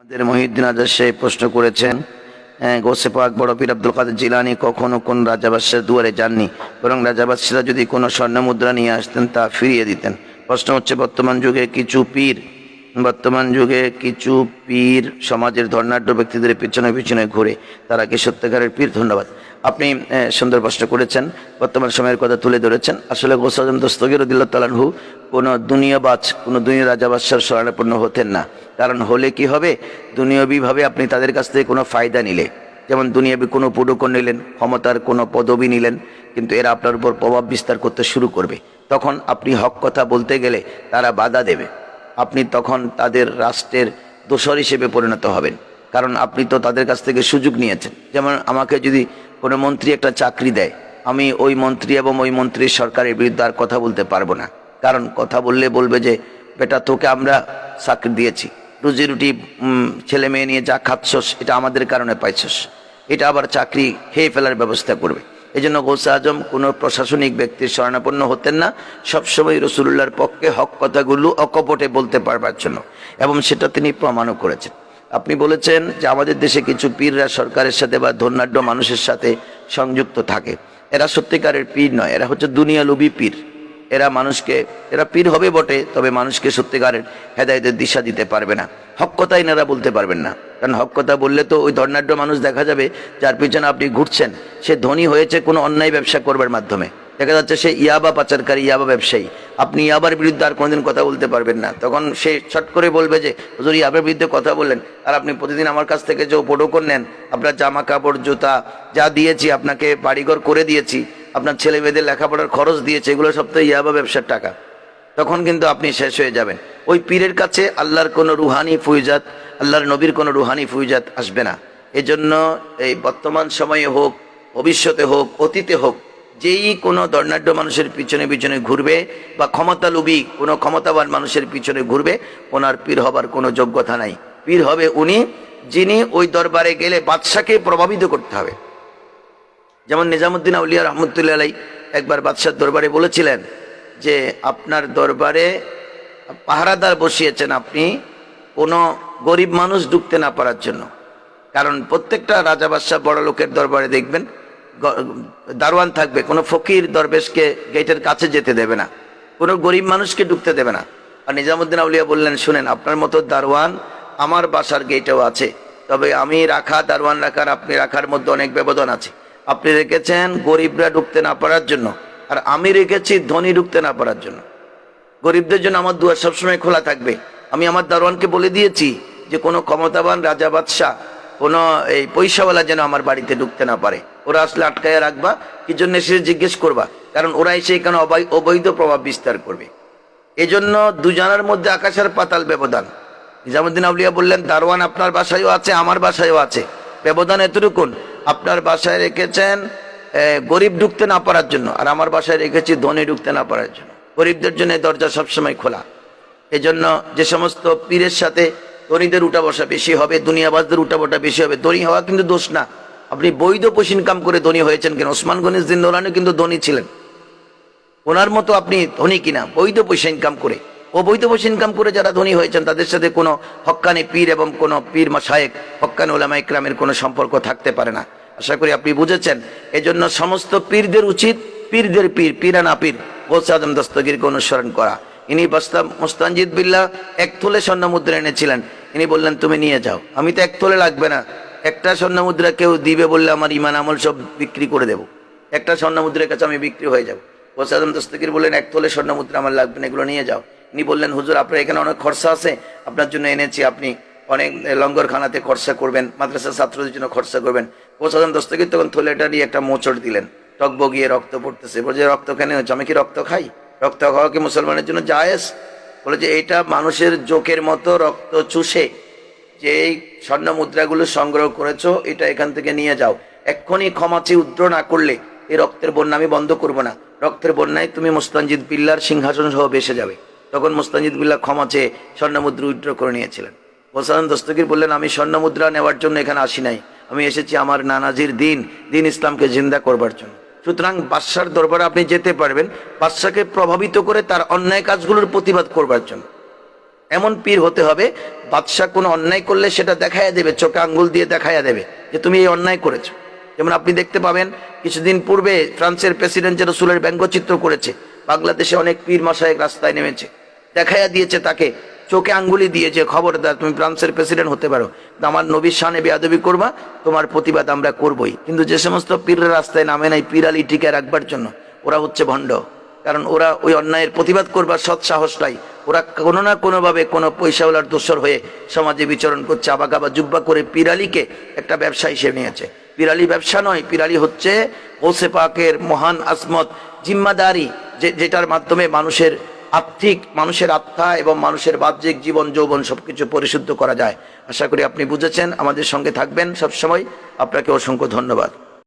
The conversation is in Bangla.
আমাদের মহিউদ্দিন আজাদ প্রশ্ন করেছেন আহ, গোসে পাক বড় পীর আব্দুল কাদের জিলানি কখনো কোন রাজাবাসের দুয়ারে যাননি? বরং রাজাবাসীরা যদি কোনো স্বর্ণ মুদ্রা নিয়ে আসতেন তা ফিরিয়ে দিতেন। প্রশ্ন হচ্ছে বর্তমান যুগে কিছু পীর বর্তমান যুগে কিছু পীর সমাজের ধর্নাঢ্য ব্যক্তিদের পিছনে পিছনে ঘুরে তারা কি সত্যিকারের পীর? ধন্যবাদ। আপনি সুন্দর প্রশ্ন করেছেন, বর্তমান সময়ের কথা তুলে ধরেছেন। আসলে গোসাজম দস্তগির উদ্দিল্লা তালানহু কোনো দুনিয়াবাজ, কোনো দুনিয়া রাজাবাদশার শরণাপন্ন হতেন না। কারণ হলে কি হবে? দুনিয়াবিভাবে আপনি তাদের কাছ থেকে কোনো ফায়দা নিলে। যেমন দুনিয়াবি কোনো পুডুকর নিলেন, ক্ষমতার কোনো পদবি নিলেন, কিন্তু এরা আপনার উপর প্রভাব বিস্তার করতে শুরু করবে। তখন আপনি হক কথা বলতে গেলে তারা বাধা দেবে। আপনি তখন তাদের রাষ্ট্রের দোষর হিসেবে পরিণত হবেন। কারণ আপনি তো তাদের কাছ থেকে সুযোগ নিয়েছেন। যেমন আমাকে যদি কোনো মন্ত্রী একটা চাকরি দেয়, আমি ওই মন্ত্রী এবং ওই মন্ত্রীর সরকারের বিরুদ্ধে আর কথা বলতে পারব না। কারণ কথা বললে বলবে যে, বেটা, তোকে আমরা চাকরি দিয়েছি। রুজি রুটি ছেলে মেয়ে নিয়ে যা খাচ্ছস, এটা আমাদের কারণে পাইছস। এটা আবার চাকরি খেয়ে ফেলার ব্যবস্থা করবে। এই জন্য গৌসা আজম কোনো প্রশাসনিক ব্যক্তির শরণাপন্ন হতেন না। সবসময় রসুল্লাহর পক্ষে হক কথাগুলো অকপটে বলতে পারবার জন্য। এবং সেটা তিনি প্রমাণও করেছেন। আপনি বলেছেন যে আমাদের দেশে কিছু পীররা সরকারের সাথে বা ধর্নাঢ্য মানুষের সাথে সংযুক্ত থাকে। এরা সত্যিকারের পীর নয়, এরা হচ্ছে দুনিয়া লোভী পীর। এরা মানুষকে, এরা পীর হবে বটে, তবে মানুষকে সত্যিকারের হেদায়তের দিশা দিতে পারবে না। হক কথা এনারা বলতে পারবেন না। কারণ হক কথা বললে তো ওই ধর্নাঢ্য মানুষ দেখা যাবে, যার পিছনে আপনি ঘুরছেন। সে ধনী হয়েছে কোনো অন্যায় ব্যবসা করবার মাধ্যমে। দেখা যাচ্ছে সে ইয়াবা পাচারকারী, ইয়াবা ব্যবসায়ী। আপনি ইয়াবার বিরুদ্ধে আর কোনোদিন কথা বলতে পারবেন না। তখন সে ছট করে বলবে যে, হুজুর, ইয়াবার বিরুদ্ধে কথা বললেন। আর আপনি প্রতিদিন আমার কাছ থেকে যে প্রোটোকল নেন, আপনার জামা কাপড় জুতা, যা দিয়েছি, আপনাকে বাড়িঘর করে দিয়েছি, আপনার ছেলে মেয়েদের লেখাপড়ার খরচ দিয়েছে, এগুলো সব তো ইয়াবা ব্যবসার টাকা। তখন কিন্তু আপনি শেষ হয়ে যাবেন। ওই পীরের কাছে আল্লাহর কোনো রুহানি ফুইজাত, আল্লাহর নবীর কোনো রুহানি ফুইজাত আসবে না। এজন্য এই বর্তমান সময়ে হোক, ভবিষ্যতে হোক, অতীতে হোক যেই কোনো দর্ণাঢ্য মানুষের পিছনে পিছনে ঘুরবে বা ক্ষমতালোভী কোনো ক্ষমতাবান মানুষের পিছনে ঘুরবে, ওনার পীর হবার কোনো যোগ্যতা নাই। পীর হবে উনি যিনি ওই দরবারে গেলে বাদশাকে প্রভাবিত করতে হবে। যেমন নিজামুদ্দিন আউলিয়া রহমতুল্লাহ একবার বাদশার দরবারে বলেছিলেন যে, আপনার দরবারে পাহারাদার বসিয়েছেন আপনি কোনো গরিব মানুষ ঢুকতে না পারার জন্য। কারণ প্রত্যেকটা রাজা বাদশাহ বড় লোকের দরবারে দেখবেন দারোয়ান থাকবে, কোনো ফকির দরবেশকে গেটের কাছে যেতে দেবে না, কোনো গরিব মানুষকে ঢুকতে দেবে না। আর নিজামুদ্দিন আউলিয়া বললেন, শুনেন, আপনার মতো দারোয়ান আমার বাসার গেটেও আছে, তবে আমি রাখা, দারোয়ান রাখার, আপনি রাখার মধ্যে অনেক ব্যবধান আছে। আপনি রেখেছেন গরিবরা ঢুকতে না পারার জন্য, আর আমি রেখেছি ধনী ঢুকতে না পারার জন্য। গরিবদের জন্য আমার দুয়ার সবসময় খোলা থাকবে। আমি আমার দারোয়ানকে বলে দিয়েছি যে, কোনো ক্ষমতাবান রাজা বাদশাহ, কোনো এই পয়সাওয়ালা যেন আমার বাড়িতে ঢুকতে না পারে। ওরা আসলে আটকায় রাখবা, কি জন্য এসে জিজ্ঞেস করবা? কারণ ওরা এসে এখানে অবৈ- অবৈধ প্রভাব বিস্তার করবে। এজন্য দুজনের মধ্যে আকাশের পাতাল ব্যবধান। নিজামুদ্দিন আউলিয়া বললেন, দারোয়ান আপনার বাসায়ও আছে, আমার বাসায়ও আছে। ব্যবধান এতটুকুন, আপনার বাসায় রেখেছেন গরিব ঢুকতে না পারার জন্য, আর আমার বাসায় রেখেছি ধনী ঢুকতে না পারার জন্য। গরিবদের জন্য দরজা সবসময় খোলা। এজন্য যে সমস্ত পীরের সাথে ধনীদের উঠা বসা বেশি হবে দুনিয়াবাজদের উঠা বসা বেশি হবে, ধনী হওয়া কিন্তু দোষ না। আপনি বৈধ পয়সা ইনকাম করে ধনী হয়েছেন কেন? ওসমান গনিজ দিন দৌলানো কিন্তু ধনী ছিলেন। ওনার মতো আপনি ধনী কিনা? বৈধ পয়সা ইনকাম করে। ও বৈধ পয়সা ইনকাম করে যারা ধনী হয়েছেন, তাদের সাথে কোনো হক্কানি পীর এবং কোনো পীর মাসায়েক হক্কানি ওলামা ইকরামের কোনো সম্পর্ক থাকতে পারে না। আশা করি আপনি বুঝেছেন। এজন্য সমস্ত পীরদের উচিত পীরদের পীর, পীরা না পীর গোসে আজম দস্তগিরকে অনুসরণ করা। ইনি বাস্তাব মুস্তানজিদ বিল্লাহ এক তোলে স্বর্ণ মুদ্রা এনেছিলেন। ইনি বললেন, তুমি নিয়ে যাও। আমি তো এক তোলে লাগবে না। একটা স্বর্ণ মুদ্রা কেউ দিবে বললে আমার ইমান আমল সব বিক্রি করে দেবো। একটা স্বর্ণ মুদ্রার কাছে আমি বিক্রি হয়ে যাব। গোসাদম দস্তগির বললেন, এক তোলে স্বর্ণ মুদ্রা আমার লাগবে না, এগুলো নিয়ে যাও। ইনি বললেন, হুজুর, আপনার এখানে অনেক খরচা আছে। আপনার জন্য এনেছি, আপনি অনেক লঙ্গরখানাতে খরচা করবেন, মাদ্রাসার ছাত্রদের জন্য খরচা করবেন। গোসাদম দস্তগির তখন থলেটা নিয়ে একটা মোচড় দিলেন। টকবগিয়ে রক্ত পড়তেছে। বলে যে রক্ত কেন হচ্ছে আমি কি রক্ত খাই? রক্ত খাওয়া কি মুসলমানের জন্য জায়েজ? বলে যে, এটা মানুষের জোকের মতো রক্ত চুষে যে এই স্বর্ণ মুদ্রাগুলো সংগ্রহ করেছ, এটা এখান থেকে নিয়ে যাও। এক্ষুনি ক্ষমাচি উদ্র না করলে এই রক্তের বন্যা আমি বন্ধ করব না। রক্তের বন্যায় তুমি মুস্তানজিদ বিল্লার সিংহাসন সহ বেসে যাবে। তখন মুস্তানজিদ বিল্লা ক্ষমা চেয়ে স্বর্ণ মুদ্রা উইথড্র করে নিয়েছিলেন। মোসান দস্তগির বললেন, আমি স্বর্ণ মুদ্রা নেওয়ার জন্য এখানে আসি নাই। আমি এসেছি আমার নানাজির দিন দিন ইসলামকে জিন্দা করবার জন্য। সুতরাং বাদশার দরবারে আপনি যেতে পারবেন। বাদশাকে প্রভাবিত করে তার অন্যায় কাজগুলোর প্রতিবাদ করবার জন্য। এমন পীর হতে হবে, বাদশাহ কোনো অন্যায় করলে সেটা দেখাইয়া দেবে, চোখে আঙ্গুল দিয়ে দেখাইয়া দেবে যে তুমি এই অন্যায় করেছ। যেমন আপনি দেখতে পাবেন, কিছুদিন পূর্বে ফ্রান্সের প্রেসিডেন্ট যে রসুলের ব্যঙ্গচিত্র করেছে, বাংলাদেশে অনেক পীর মশায়েক রাস্তায় নেমেছে। দেখাইয়া দিয়েছে তাকে, চোখে আঙ্গুলি দিয়ে যে খবরদার তুমি ফ্রান্সের প্রেসিডেন্ট হতে পারো। আমার নবীর সানে বেয়াদবি করবা, তোমার প্রতিবাদ আমরা করবই। কিন্তু যে সমস্ত পীররা রাস্তায় নামে নাই পীরালি টিকে রাখবার জন্য, ওরা হচ্ছে ভণ্ড। কারণ ওরা ওই অন্যায়ের প্রতিবাদ করবার সৎ সাহস নাই। ওরা কোনো না কোনোভাবে কোনো পয়সাওয়ালার দোষর হয়ে সমাজে বিচরণ করছে আবাক আবার জুব্বা করে পিরালিকে একটা ব্যবসা হিসেবে নিয়েছে। পিরালি ব্যবসা নয়, পিরালি হচ্ছে ওসে পাকের মহান আসমত, জিম্মাদারি, যে, যেটার মাধ্যমে মানুষের আর্থিক, মানুষের আত্মা এবং মানুষের বাহ্যিক জীবন, যৌবন সবকিছু পরিশুদ্ধ করা যায়। আশা করি আপনি বুঝেছেন, আমাদের সঙ্গে থাকবেন সবসময়। আপনাকে অসংখ্য ধন্যবাদ।